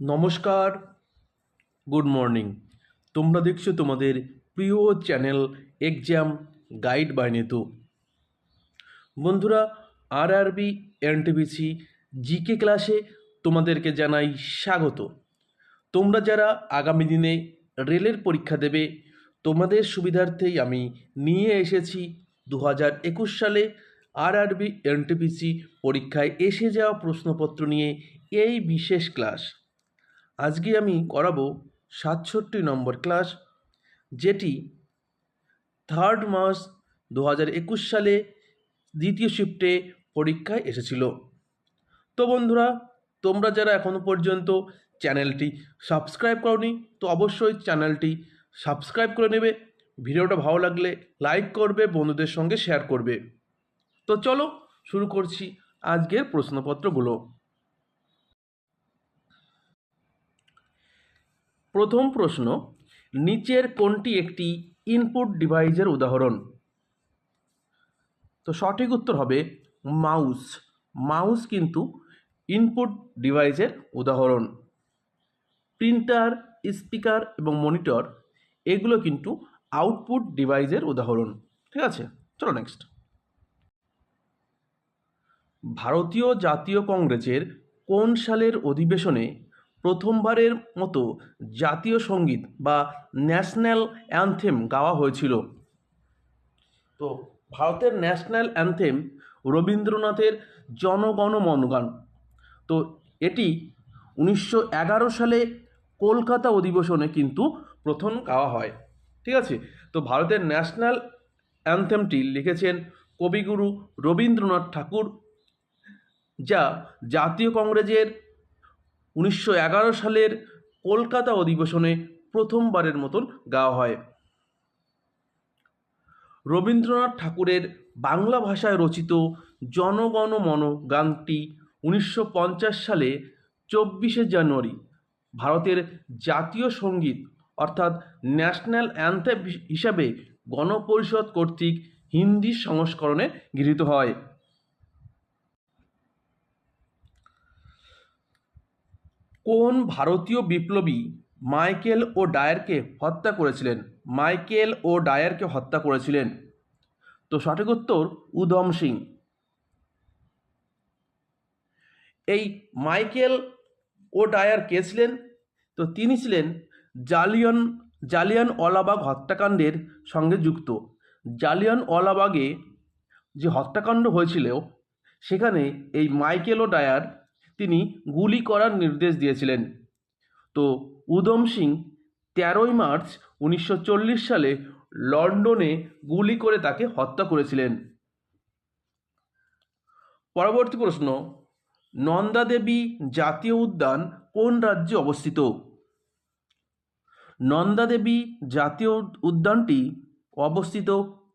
নমস্কার, good morning. তোমরা দেখছ তোমাদের প্রিয় channel exam guide by Netu. বন্ধুরা আর আরবি এনটিপিসি, জিকে ক্লাসে তোমাদেরকে জানাই স্বাগত। তোমরা যারা আগামী দিনে রেলের পরীক্ষা দেবে, তোমাদের সুবিধার্থেই আমি নিয়ে এসেছি দু হাজার একুশ সালে আর আরবি এনটিপিসি পরীক্ষায় এসে যাওয়া প্রশ্নপত্র নিয়ে এই বিশেষ ক্লাস। আজকে আমি করাবো সাতষট্টি নম্বর ক্লাস, যেটি থার্ড মার্চ দু একুশ সালে দ্বিতীয় শিফটে পরীক্ষায় এসেছিল। তো বন্ধুরা, তোমরা যারা এখনও পর্যন্ত চ্যানেলটি সাবস্ক্রাইব করনি, তো অবশ্যই চ্যানেলটি সাবস্ক্রাইব করে নেবে। ভিডিওটা ভালো লাগলে লাইক করবে, বন্ধুদের সঙ্গে শেয়ার করবে। তো চলো শুরু করছি আজকের প্রশ্নপত্রগুলো। প্রথম প্রশ্ন, নিচের কোনটি একটি ইনপুট ডিভাইসের উদাহরণ? তো সঠিক উত্তর হবে মাউস মাউস কিন্তু ইনপুট ডিভাইসের উদাহরণ। প্রিন্টার স্পিকার এবং মনিটর এগুলো কিন্তু আউটপুট ডিভাইসের উদাহরণ। ঠিক আছে? চলো নেক্সট ভারতীয় জাতীয় কংগ্রেসের কোন সালের অধিবেশনে প্রথমবারের মতো জাতীয় সংগীত বা ন্যাশনাল অ্যানথেম গাওয়া হয়েছিল। তো ভারতের ন্যাশনাল অ্যানথেম রবীন্দ্রনাথের জনগণমন গান। তো এটি উনিশশো এগারো সালে কলকাতা অধিবেশনে কিন্তু প্রথম গাওয়া হয়। ঠিক আছে? তো ভারতের ন্যাশনাল অ্যান্থেমটি লিখেছেন কবিগুরু রবীন্দ্রনাথ ঠাকুর, যা জাতীয় কংগ্রেসের উনিশশো এগারো সালের কলকাতা অধিবেশনে প্রথমবারের মতন গাওয়া হয়। রবীন্দ্রনাথ ঠাকুরের বাংলা ভাষায় রচিত জনগণ মন গানটি উনিশশো পঞ্চাশ সালে চব্বিশে জানুয়ারি ভারতের জাতীয় সংগীত অর্থাৎ ন্যাশনাল অ্যান্থেম হিসাবে গণপরিষদ কর্তৃক হিন্দি সংস্করণে গৃহীত হয়। কোন ভারতীয় বিপ্লবী মাইকেল ও ডায়ারকে হত্যা করেছিলেন? মাইকেল ও ডায়ারকে হত্যা করেছিলেন। তো সঠিক উত্তর উধম সিং। এই মাইকেল ও ডায়ার কে ছিলেন? তো তিনি ছিলেন জালিয়ন, জালিয়ান ওয়ালাবাগ হত্যাকাণ্ডের সঙ্গে যুক্ত। জালিয়ান ওয়ালাবাগে যে হত্যাকাণ্ড হয়েছিল, সেখানে এই মাইকেল ও ডায়ার তিনি গুলি করার নির্দেশ দিয়েছিলেন। তো উদম সিং তেরোই মার্চ উনিশশো চল্লিশ সালে লন্ডনে গুলি করে তাকে হত্যা করেছিলেন। পরবর্তী প্রশ্ন, নন্দা দেবী জাতীয় উদ্যান কোন রাজ্যে অবস্থিত? নন্দা দেবী জাতীয় উদ্যানটি অবস্থিত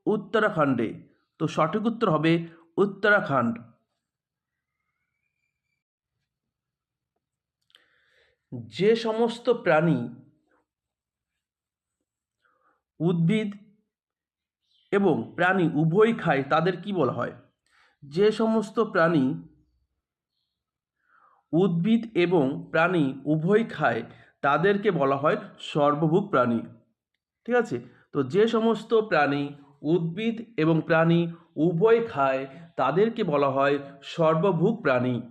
উত্তরাখণ্ডে। তো সঠিক উত্তর হবে উত্তরাখণ্ড। যে সমস্ত প্রাণী উদ্ভিদ এবং প্রাণী উভয় খায়, তাদের কি বলা হয়? যে সমস্ত প্রাণী উদ্ভিদ এবং প্রাণী উভয় খায়, তাদেরকে বলা হয় সর্বভূক প্রাণী। ঠিক আছে? তো যে সমস্ত প্রাণী উদ্ভিদ এবং প্রাণী উভয় খায়, তাদেরকে বলা হয় সর্বভূক প্রাণী।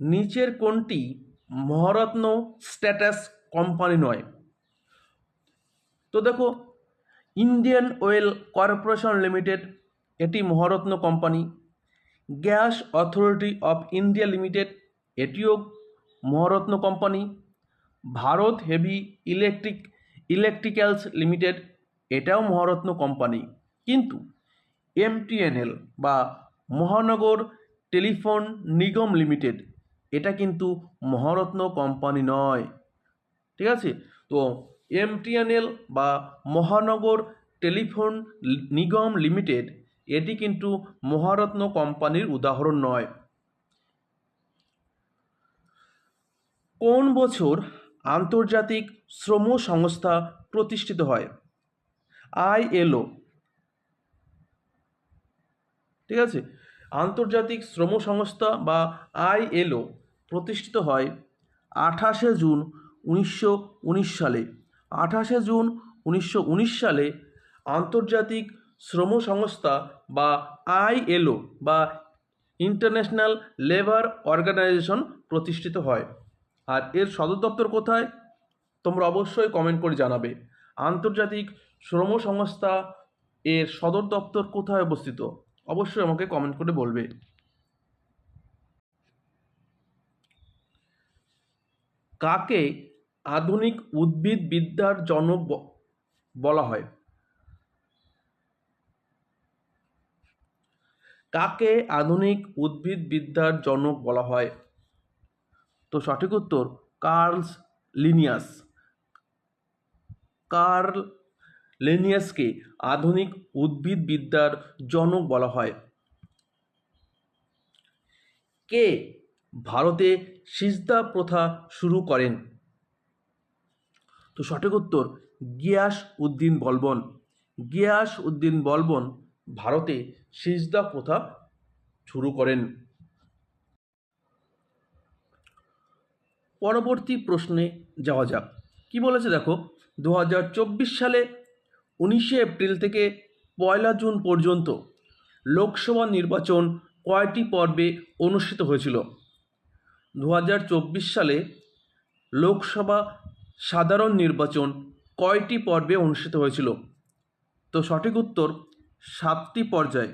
নিচের কোনটি মহারত্ন স্ট্যাটাস কোম্পানি নয়। তো দেখো, ইন্ডিয়ান অয়েল কর্পোরেশন লিমিটেড, এটি Maharatna company. Gas authority of India limited, এটিও Maharatna company. Bharat heavy electric, electricals limited, এটাও মহারত্ন কোম্পানি। কিন্তু এমটিএনএল বা মহানগর টেলিফোন নিগম লিমিটেড এটা কিন্তু মহারত্ন কোম্পানি নয়। ঠিক আছে? তো এমটিএনএল বা মহানগর টেলিফোন নিগম লিমিটেড, এটি কিন্তু মহারত্ন কোম্পানির উদাহরণ নয়। কোন বছর আন্তর্জাতিক শ্রম সংস্থা প্রতিষ্ঠিত হয়? আইএলও। ঠিক আছে? আন্তর্জাতিক শ্রম সংস্থা বা আইএলও প্রতিষ্ঠিত হয় আঠাশে জুন উনিশশো উনিশ সালে। আঠাশে জুন উনিশশো উনিশ সালে আন্তর্জাতিক শ্রম সংস্থা বা আইএলও বা ইন্টারন্যাশনাল লেবার অর্গানাইজেশন প্রতিষ্ঠিত হয়। আর এর সদর দপ্তর কোথায়? তোমরা অবশ্যই কমেন্ট করে জানাবে। আন্তর্জাতিক শ্রম সংস্থা এর সদর দপ্তর কোথায় অবস্থিত? অবশ্যই আমাকে কমেন্ট করে বলবে। কাকে আধুনিক উদ্ভিদ বিদ্যার জনক বলা হয়? কাকে আধুনিক উদ্ভিদ বিদ্যার জনক বলা হয়? তো সঠিক উত্তর, কার্লস লিনিয়াস। কার্ল লিনিয়াসকে আধুনিক উদ্ভিদ বিদ্যার জনক বলা হয়। কে ভারতে সিজদা প্রথা শুরু করেন। তো সঠিক উত্তর, গিয়াস উদ্দিন বলবন। গিয়াস উদ্দিন বলবন ভারতে সিজদা প্রথা শুরু করেন। পরবর্তী প্রশ্নে যাওয়া যাক। কি বলেছে দেখো দু হাজার চব্বিশ সালে উনিশে এপ্রিল থেকে পয়লা জুন পর্যন্ত লোকসভা নির্বাচন কয়টি পর্বে অনুষ্ঠিত হয়েছিল? দু হাজার চব্বিশ সালে লোকসভা সাধারণ নির্বাচন কয়টি পর্বে অনুষ্ঠিত হয়েছিল? তো সঠিক উত্তর, সাতটি পর্যায়ে।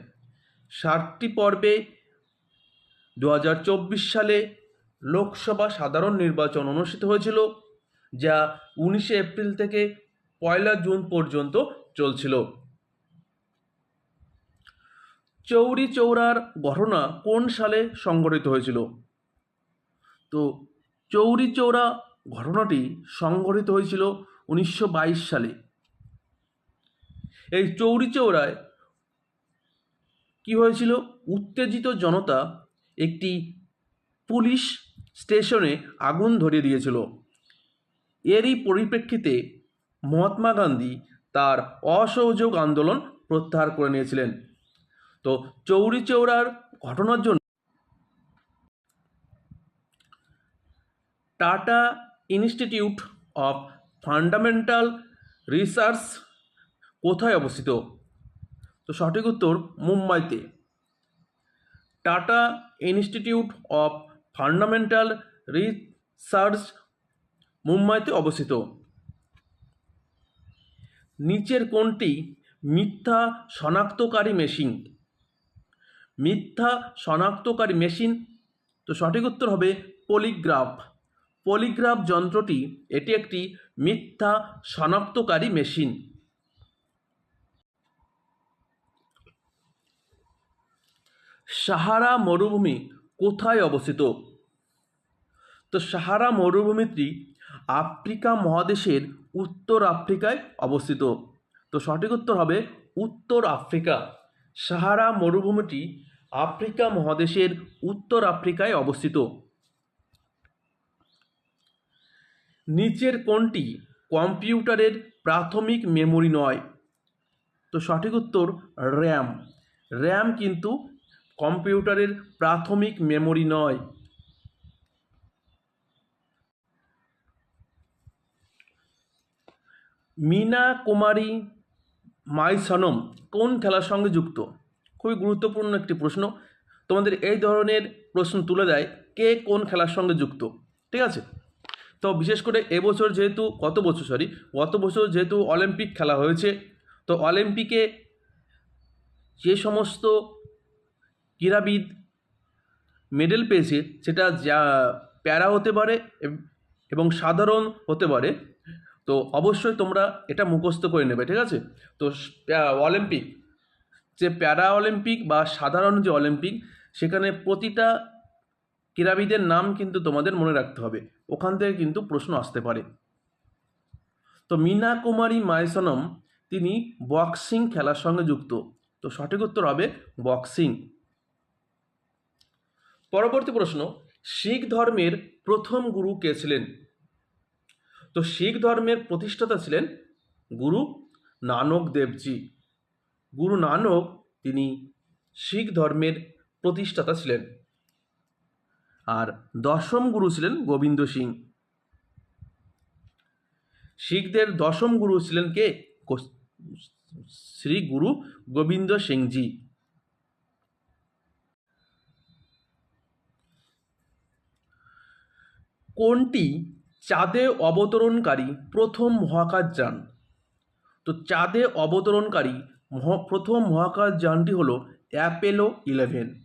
ষাটটি পর্বে দু হাজার চব্বিশ সালে লোকসভা সাধারণ নির্বাচন অনুষ্ঠিত হয়েছিল, যা উনিশে এপ্রিল থেকে পয়লা জুন পর্যন্ত চলছিল। চৌরি চৌরার ঘটনা কোন সালে সংঘটিত হয়েছিল? তো চৌরি চৌরা ঘটনাটি সংঘটিত হয়েছিল উনিশশো বাইশ সালে। এই চৌরি চৌরায় কি হয়েছিল? উত্তেজিত জনতা একটি পুলিশ স্টেশনে আগুন ধরিয়ে দিয়েছিল। এরই পরিপ্রেক্ষিতে মহাত্মা গান্ধী তার অসহযোগ আন্দোলন প্রত্যাহার করে নিয়েছিলেন। তো চৌরি চৌরার ঘটনার জন্য Tata institute of fundamental research কোথায় অবস্থিত? তো সঠিক উত্তর মুম্বাইতে। Tata institute of fundamental research মুম্বাইতে অবস্থিত। নিচের কোনটি মিথ্যা শনাক্তকারী মেশিন। মিথ্যা শনাক্তকারী মেশিন। তো সঠিক উত্তর হবে পলিগ্রাফ। পলিগ্রাফ যন্ত্রটি এটি একটি মিথ্যা শনাক্তকারী মেশিন। সাহারা মরুভূমি কোথায় অবস্থিত? তো সাহারা মরুভূমিটি আফ্রিকা মহাদেশের উত্তর আফ্রিকায় অবস্থিত। তো সঠিক উত্তর হবে উত্তর আফ্রিকা। সাহারা মরুভূমিটি আফ্রিকা মহাদেশের উত্তর আফ্রিকায় অবস্থিত। নিচের কোনটি কম্পিউটারের প্রাথমিক মেমোরি নয়। তো সঠিক উত্তর, র্যাম। র্যাম কিন্তু কম্পিউটারের প্রাথমিক মেমোরি নয়। মিনা কুমারী মাইসনম কোন খেলার সঙ্গে যুক্ত? খুবই গুরুত্বপূর্ণ একটি প্রশ্ন। তোমাদের এই ধরনের প্রশ্ন তুলে দেয় কে কোন খেলার সঙ্গে যুক্ত। ঠিক আছে? তো বিশেষ করে এবছর যেহেতু গত বছর সরি গত বছর যেহেতু অলিম্পিক খেলা হয়েছে, তো অলিম্পিকে যে সমস্ত ক্রীড়াবিদ মেডেল পেয়েছে, সেটা যা, প্যারা হতে পারে এবং সাধারণ হতে পারে, তো অবশ্যই তোমরা এটা মুখস্থ করে নেবে, ঠিক আছে? তো অলিম্পিক, যে প্যারা অলিম্পিক বা সাধারণ যে অলিম্পিক, সেখানে প্রতিটা ক্রীড়াবিদের নাম কিন্তু তোমাদের মনে রাখতে হবে। ওখান থেকে কিন্তু প্রশ্ন আসতে পারে। তো মীনা কুমারী মাইসনম, তিনি বক্সিং খেলার সঙ্গে যুক্ত। তো সঠিক উত্তর হবে বক্সিং। পরবর্তী প্রশ্ন, শিখ ধর্মের প্রথম গুরু কে ছিলেন? তো শিখ ধর্মের প্রতিষ্ঠাতা ছিলেন গুরু নানক দেবজি। গুরু নানক, তিনি শিখ ধর্মের প্রতিষ্ঠাতা ছিলেন। আর দশম গুরু ছিলেন গোবিন্দ সিং। শিখদের দশম গুরু ছিলেন কে? শ্রী গুরু গোবিন্দ সিংজি। কোনটি চাঁদে অবতরণকারী প্রথম মহাকাশ যান? তো চাঁদে অবতরণকারী প্রথম মহাকাশযানটি হলো অ্যাপেলো ইলেভেন।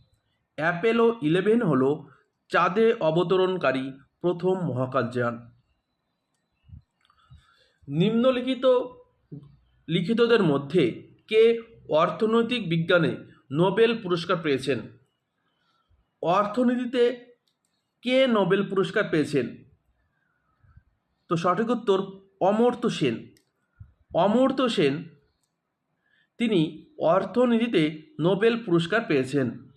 অ্যাপেলো ইলেভেন হলো চাঁদে অবতরণকারী প্রথম মহাকাশযান নিম্নলিখিত, লিখিতদের মধ্যে কে অর্থনৈতিক বিজ্ঞানে নোবেল পুরস্কার পেয়েছেন? অর্থনীতিতে কে নোবেল পুরস্কার পেয়েছেন? তো সঠিক উত্তর অমর্ত্য সেন। অমর্ত্য সেন, তিনি অর্থনীতিতে নোবেল পুরস্কার পেয়েছেন।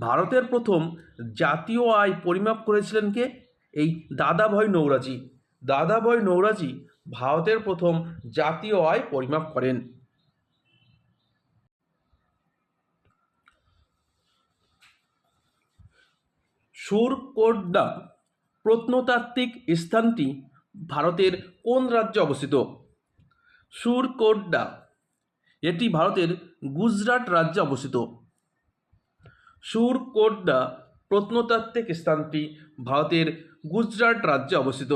ভারতের প্রথম জাতীয় আয় পরিমাপ করেছিলেন কে? এই দাদাভাই নৌরাজি। দাদাভাই নৌরাজি ভারতের প্রথম জাতীয় আয় পরিমাপ করেন। সুরকোড্ডা প্রত্নতাত্ত্বিক স্থানটি ভারতের কোন রাজ্যে অবস্থিত? সুরকোড্ডা। এটি ভারতের গুজরাট রাজ্যে অবস্থিত। সুরকোড্ডা প্রত্নতাত্ত্বিক স্থানটি ভারতের গুজরাট রাজ্যে অবস্থিত।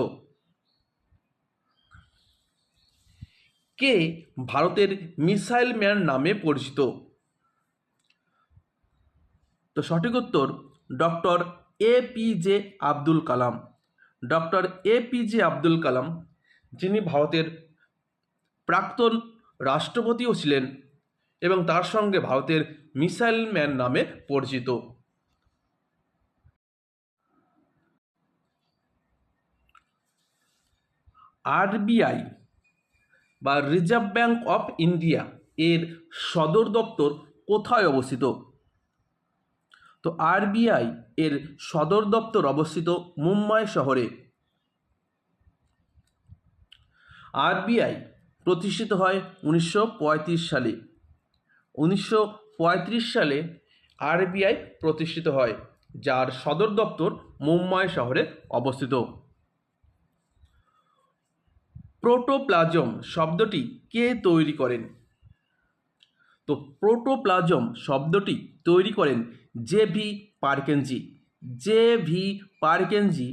কে ভারতের মিসাইল ম্যান নামে পরিচিত? তো সঠিক উত্তর doctor A P J Abdul Kalam. Doctor A P J Abdul Kalam, যিনি ভারতের প্রাক্তন রাষ্ট্রপতিও ছিলেন। এবং তার সঙ্গে ভারতের মিসাইল ম্যান নামে পরিচিত। আরবিআই বা রিজার্ভ ব্যাংক অফ ইন্ডিয়া এর সদর দপ্তর কোথায় অবস্থিত? তো আরবিআই এর সদর দপ্তর অবস্থিত মুম্বাই শহরে। আরবিআই প্রতিষ্ঠিত হয় উনিশশো পঁয়ত্রিশ সালে। উনিশশো পঁয়ত্রিশ সালে আরবিআই প্রতিষ্ঠিত হয়, যার সদর দপ্তর মুম্বাই শহরে অবস্থিত। প্রোটোপ্লাজম শব্দটি কে তৈরি করেন? তো প্রোটোপ্লাজম শব্দটি তৈরি করেন J V Purkinje. J V Purkinje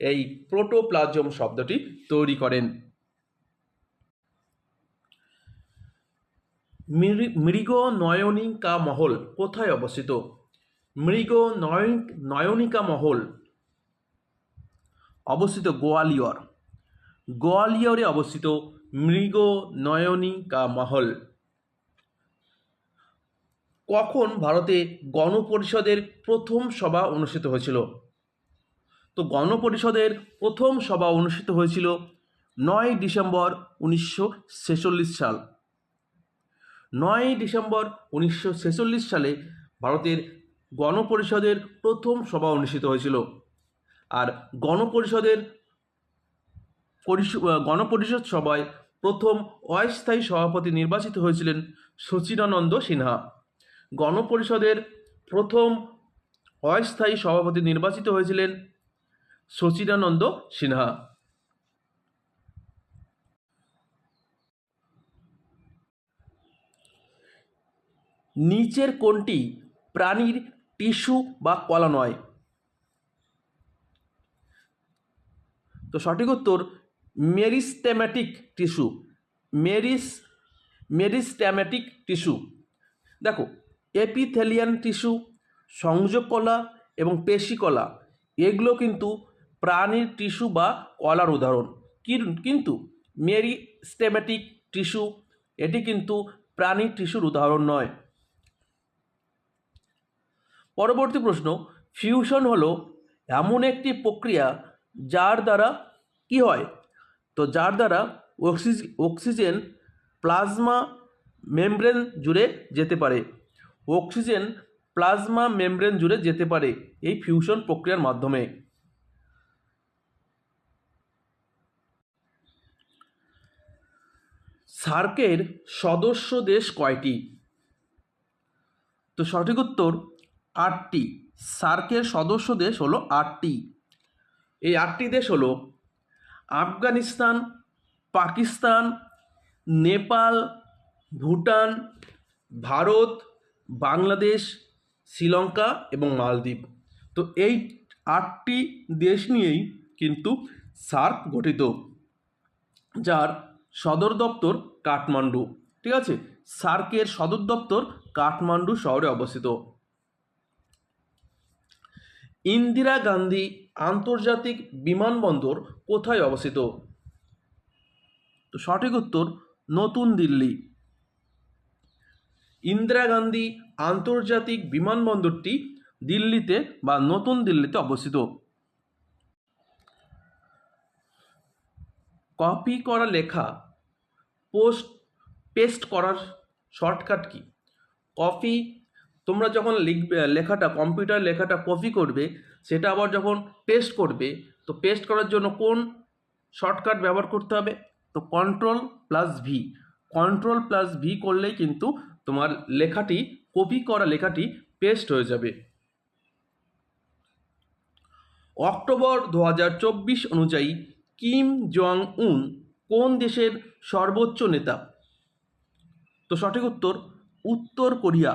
এই প্রোটোপ্লাজম শব্দটি তৈরি করেন। মৃগ নয়নিকা মহল কোথায় অবস্থিত? মৃগ নয়ন নয়নিকা মহল অবস্থিত গোয়ালিয়র। গোয়ালিয়রে অবস্থিত মৃগ নয়নিকা মহল কখন ভারতে গণপরিষদের প্রথম সভা অনুষ্ঠিত হয়েছিল? তো গণপরিষদের প্রথম সভা অনুষ্ঠিত হয়েছিল নয় ডিসেম্বর উনিশশো ছেচল্লিশ সাল। নয় ডিসেম্বর উনিশশো ছেচল্লিশ সালে ভারতের গণপরিষদের প্রথম সভা অনুষ্ঠিত হয়েছিল। আর গণপরিষদের পরিষ- গণপরিষদ সভায় প্রথম অস্থায়ী সভাপতি নির্বাচিত হয়েছিলেন সচিদানন্দ সিনহা। গণপরিষদের প্রথম অস্থায়ী সভাপতি নির্বাচিত হয়েছিলেন সচিদানন্দ সিনহা। নিচের কোনটি প্রাণীর টিস্যু বা কলা নয়। তো সঠিক উত্তর meristematic tissue. Meris meristematic tissue. দেখো, এপিথেলিয়ান টিস্যু, সংযোগ কলা এবং পেশি কলা, এগুলো কিন্তু প্রাণীর টিস্যু বা কলার উদাহরণ। কিন- কিন্তু মেরিস্টেম্যাটিক টিস্যু, এটি কিন্তু প্রাণীর টিস্যুর উদাহরণ নয়। পরবর্তী প্রশ্ন ফিউশন হলো এমন একটি প্রক্রিয়া যার দ্বারা কি হয়? তো যার দ্বারা অক্সিজ অক্সিজেন প্লাজমা মেমব্রেন জুড়ে যেতে পারে। অক্সিজেন প্লাজমা মেমব্রেন জুড়ে যেতে পারে এই ফিউশন প্রক্রিয়ার মাধ্যমে। সার্কের সদস্য দেশ কয়টি? তো সঠিক উত্তর আটটি। সার্কের সদস্য দেশ হলো আটটি। এই আটটি দেশ হলো আফগানিস্তান, পাকিস্তান, নেপাল, ভুটান, ভারত, বাংলাদেশ, শ্রীলঙ্কা এবং মালদ্বীপ। তো এই আটটি দেশ নিয়েই কিন্তু সার্ক গঠিত, যার সদর দপ্তর কাঠমান্ডু। ঠিক আছে? সার্কের সদর দপ্তর কাঠমান্ডু শহরে অবস্থিত। ইন্দিরা গান্ধী আন্তর্জাতিক বিমানবন্দর কোথায় অবস্থিত? তো সঠিক উত্তর, নতুন দিল্লি। ইন্দিরা গান্ধী আন্তর্জাতিক বিমানবন্দরটি দিল্লিতে বা নতুন দিল্লিতে অবস্থিত। কপি করা লেখা, পোস্ট, পেস্ট করার শর্টকাট কি? কপি তোমরা যখন লিখবে, লেখাটা কম্পিউটার লেখাটা কপি করবে, সেটা আবার যখন পেস্ট করবে, তো পেস্ট করার জন্য কোন শর্টকাট ব্যবহার করতে হবে? তো control plus V control plus V করলেই কিন্তু তোমার লেখাটি কপি করা লেখাটি পেস্ট হয়ে যাবে। অক্টোবর দু হাজার চব্বিশ অনুযায়ী কিম জং উন কোন দেশের সর্বোচ্চ নেতা? তো সঠিক উত্তর উত্তর কোরিয়া।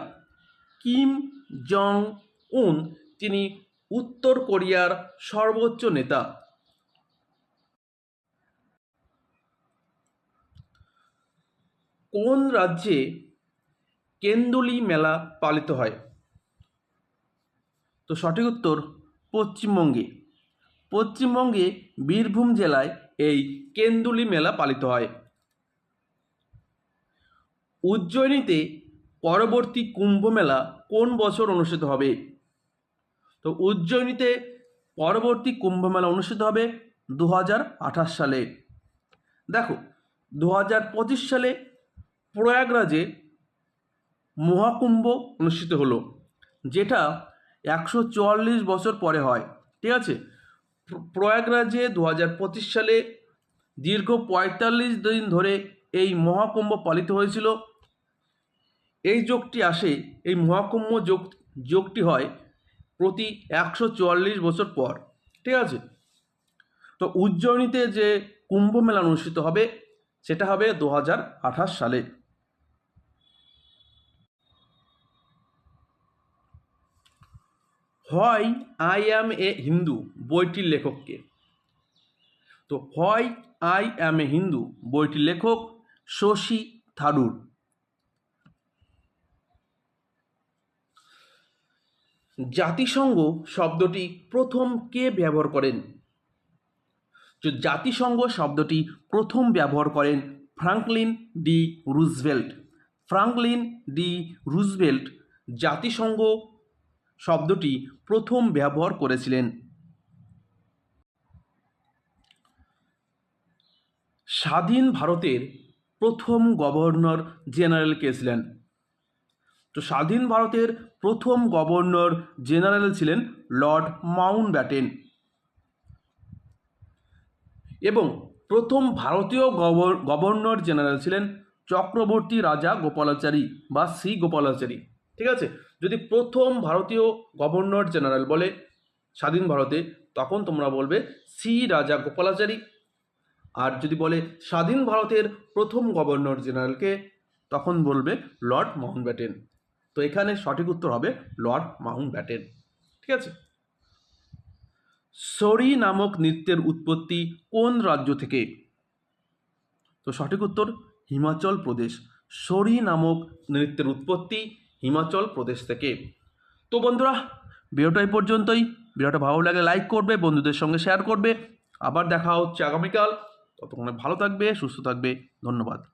কিম জং উন তিনি উত্তর কোরিয়ার সর্বোচ্চ নেতা। কোন রাজ্যে কেন্দুলি মেলা পালিত হয়? তো সঠিক উত্তর পশ্চিমবঙ্গে। পশ্চিমবঙ্গে বীরভূম জেলায় এই কেন্দুলি মেলা পালিত হয়। উজ্জয়িনীতে পরবর্তী কুম্ভ মেলা কোন বছর অনুষ্ঠিত হবে? তো উজ্জয়িনীতে পরবর্তী কুম্ভ মেলা অনুষ্ঠিত হবে দু হাজার আঠাশ সালে। দেখো দু হাজার পঁচিশ সালে প্রয়াগরাজে মহাকুম্ভ অনুষ্ঠিত হলো, যেটা একশো চুয়াল্লিশ বছর পরে হয়, ঠিক আছে? প্রয়াগরাজে দু হাজার পঁচিশ সালে দীর্ঘ পঁয়তাল্লিশ দিন ধরে এই মহাকুম্ভ পালিত হয়েছিল। এই যোগটি আসে, এই মহাকুম্ভ যোগ, যোগটি হয় প্রতি একশো চুয়াল্লিশ বছর পর, ঠিক আছে? তো উজ্জয়িনীতে যে কুম্ভ মেলা অনুষ্ঠিত হবে, সেটা হবে দু হাজার আঠাশ সালে। হয় আই অ্যাম এ হিন্দু বইটির লেখককে। তো হয় আই অ্যাম এ হিন্দু বইটির লেখক শশী থারুর। জাতিসংঘ শব্দটি প্রথম কে ব্যবহার করেন? জাতিসংঘ শব্দটি প্রথম ব্যবহার করেন Franklin D Roosevelt. Franklin D Roosevelt জাতিসংঘ শব্দটি প্রথম ব্যবহার করেছিলেন। স্বাধীন ভারতের প্রথম গভর্নর জেনারেল কে ছিলেন? তো স্বাধীন ভারতের প্রথম গভর্নর জেনারেল ছিলেন লর্ড মাউন্ট ব্যাটেন এবং প্রথম ভারতীয় গভর- গভর্নর জেনারেল ছিলেন চক্রবর্তী রাজা গোপালাচারী বা শ্রী গোপালাচারী। ঠিক আছে? যদি প্রথম ভারতীয় গভর্নর জেনারেল বলে স্বাধীন ভারতে, তখন তোমরা বলবে সি রাজা গোপালাচারী। আর যদি বলে স্বাধীন ভারতের প্রথম গভর্নর জেনারেলকে, তখন বলবে লর্ড মাউন্ট ব্যাটেন তো এখানে সঠিক উত্তর হবে লর্ড মাউন্ট ব্যাটেন ঠিক আছে? সরি নামক নৃত্যের উৎপত্তি কোন রাজ্য থেকে? তো সঠিক উত্তর হিমাচল প্রদেশ। সরি নামক নৃত্যের উৎপত্তি হিমাচল প্রদেশ থেকে। তো বন্ধুরা, ভিডিওটা এই পর্যন্তই। ভিডিওটা ভালো লাগলে লাইক করবে, বন্ধুদের সঙ্গে শেয়ার করবে। আবার দেখা হচ্ছে আগামীকাল। ততক্ষণে ভালো থাকবে, সুস্থ থাকবে। ধন্যবাদ।